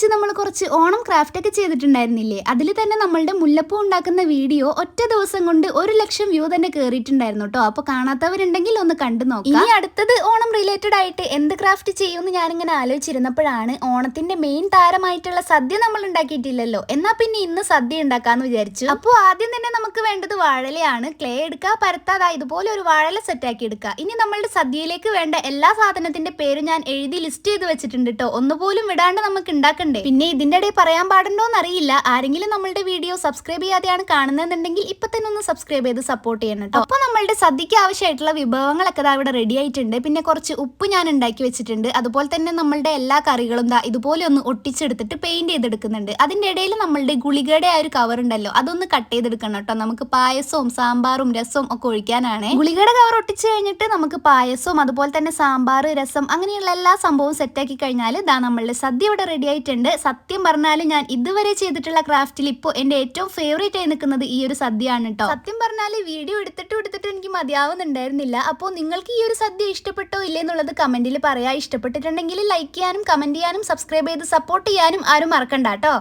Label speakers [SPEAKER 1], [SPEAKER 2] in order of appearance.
[SPEAKER 1] വെച്ച് നമ്മൾ കുറച്ച് ഓണം ക്രാഫ്റ്റ് ഒക്കെ ചെയ്തിട്ടുണ്ടായിരുന്നില്ലേ? അതിൽ തന്നെ നമ്മളുടെ മുല്ലപ്പൂ ഉണ്ടാക്കുന്ന വീഡിയോ ഒറ്റ ദിവസം കൊണ്ട് ഒരു ലക്ഷം വ്യൂ തന്നെ കേറിയിട്ടുണ്ടായിരുന്നു കേട്ടോ. അപ്പൊ കാണാത്തവരുണ്ടെങ്കിൽ ഒന്ന് കണ്ടു നോക്കാം. ഇനി അടുത്തത് ഓണം റിലേറ്റഡ് ആയിട്ട് എന്ത് ക്രാഫ്റ്റ് ചെയ്യുമെന്ന് ഞാനിങ്ങനെ ആലോചിച്ചിരുന്നപ്പോഴാണ് ഓണത്തിന്റെ മെയിൻ താരമായിട്ടുള്ള സദ്യ നമ്മൾ ഉണ്ടാക്കിയിട്ടില്ലല്ലോ. എന്നാ പിന്നെ ഇന്ന് സദ്യ ഉണ്ടാക്കാന്ന് വിചാരിച്ചു. അപ്പോൾ ആദ്യം തന്നെ നമുക്ക് വേണ്ടത് വാഴലയാണ്. ക്ലേ എടുക്കുക പരത്താതെ ഇതുപോലെ ഒരു വാഴല സെറ്റ് ആക്കി എടുക്കുക. ഇനി നമ്മളുടെ സദ്യയിലേക്ക് വേണ്ട എല്ലാ സാധനത്തിന്റെ പേര് ഞാൻ എഴുതി ലിസ്റ്റ് ചെയ്ത് വെച്ചിട്ടുണ്ട് കേട്ടോ. ഒന്നുപോലും വിടാണ്ട് നമുക്ക് ഉണ്ടാക്കണ്ടേ പിന്നെ ഇതിന്റെ ഇടയിൽ പറയാൻ പാടുണ്ടോന്ന് അറിയില്ല. ആരെങ്കിലും നമ്മളുടെ വീഡിയോ സബ്സ്ക്രൈബ് ചെയ്യാതെയാണ് കാണുന്നതെന്നുണ്ടെങ്കിൽ ഇപ്പൊ തന്നെ ഒന്ന് സബ്സ്ക്രൈബ് ചെയ്ത് സപ്പോർട്ട് ചെയ്യണം കേട്ടോ നമ്മളുടെ സദ്യക്ക് ആവശ്യമായിട്ടുള്ള വിഭവങ്ങളൊക്കെ ദാ ഇവിടെ റെഡി ആയിട്ടുണ്ട്. പിന്നെ കുറച്ച് ഉപ്പ് ഞാൻ ഉണ്ടാക്കി വെച്ചിട്ടുണ്ട്. അതുപോലെ തന്നെ നമ്മളുടെ എല്ലാ കറികളും ദാ ഇതുപോലെ ഒന്ന് ഒട്ടിച്ചെടുത്തിട്ട് പെയിന്റ് ചെയ്തെടുക്കുന്നുണ്ട്. അതിന്റെ ഇടയിൽ നമ്മളുടെ ഗുളികയുടെ ആ ഒരു കവർ ഉണ്ടല്ലോ അതൊന്ന് കട്ട് ചെയ്തെടുക്കണം കേട്ടോ. നമുക്ക് പായസവും സാമ്പാറും രസവും ഒക്കെ ഒഴിക്കാനാണ്. ഗുളികയുടെ കവർ ഒട്ടിച്ച് കഴിഞ്ഞിട്ട് നമുക്ക് പായസവും അതുപോലെ തന്നെ സാമ്പാർ രസം അങ്ങനെയുള്ള എല്ലാ സംഭവവും സെറ്റാക്കി കഴിഞ്ഞാൽ ദാ നമ്മളുടെ സദ്യ ഇവിടെ റെഡി ആയിട്ടുണ്ട്. സത്യം പറഞ്ഞാൽ ഞാൻ ഇതുവരെ ചെയ്തിട്ടുള്ള ക്രാഫ്റ്റിൽ ഇപ്പോൾ എന്റെ ഏറ്റവും ഫേവറേറ്റ് ആയി നിൽക്കുന്നത് ഈ ഒരു സദ്യയാണ് കേട്ടോ. സത്യം പറഞ്ഞാൽ വീഡിയോ എടുത്തിട്ട് എടുത്തിട്ടും എനിക്ക് മതിയാവുന്നുണ്ടായിരുന്നില്ല. അപ്പോൾ നിങ്ങൾക്ക് ഈ ഒരു സദ്യ ഇഷ്ടപ്പെട്ടോ ഇല്ലേ എന്നുള്ളത് കമന്റിൽ പറയാം. ഇഷ്ടപ്പെട്ടിട്ടുണ്ടെങ്കിൽ ലൈക്ക് ചെയ്യാനും കമന്റ് ചെയ്യാനും സബ്സ്ക്രൈബ് ചെയ്ത് സപ്പോർട്ട് ചെയ്യാനും ആരും മറക്കണ്ട കേട്ടോ.